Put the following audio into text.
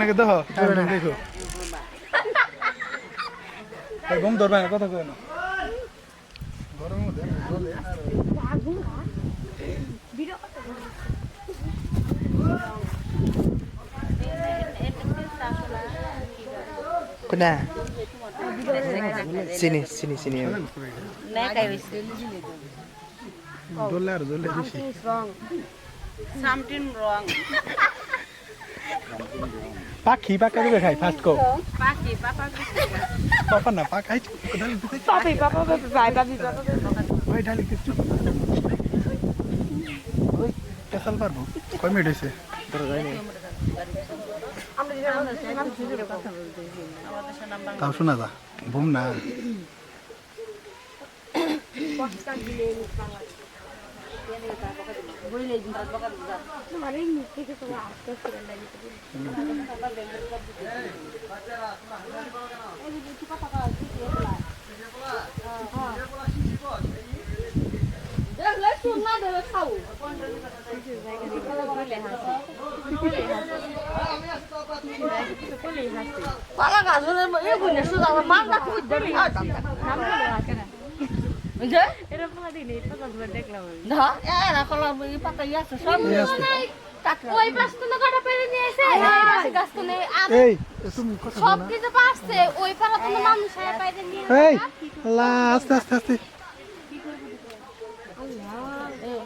নাকি দেখো? দেখো। ঘুম ধরবে না কথা কয় না। মধ্যে কোনা? চিনি বেশি wrong. পাখি পাকা দিবে খাই ফার্স্ট কো Paki, papa, পাপা না পাকা খাইছি ডালি দিতে papi, papa, papi, bye, papi, papa, ওই ডালি কিছু ওই কেসাল পারব। কয় মিনিট হয়েছে তাও শোনা যা বুম না। পালা গাছগুলোর এ বুঝলে শুধু আমার মাছ না খুব দেরি হয় বুঝছে না? এরা এই পাতা আছে সব ওই পাশ তো নৌকাটা পেরে নিয়ে এসে এই পাশে গাছ তো নেই। আর এই তুমি কথা সব কিছু পারছে ওই পাড়া তো মানুষ হয়ে পাইতে নিয়ে এই আস্তে আস্তে আস্তে।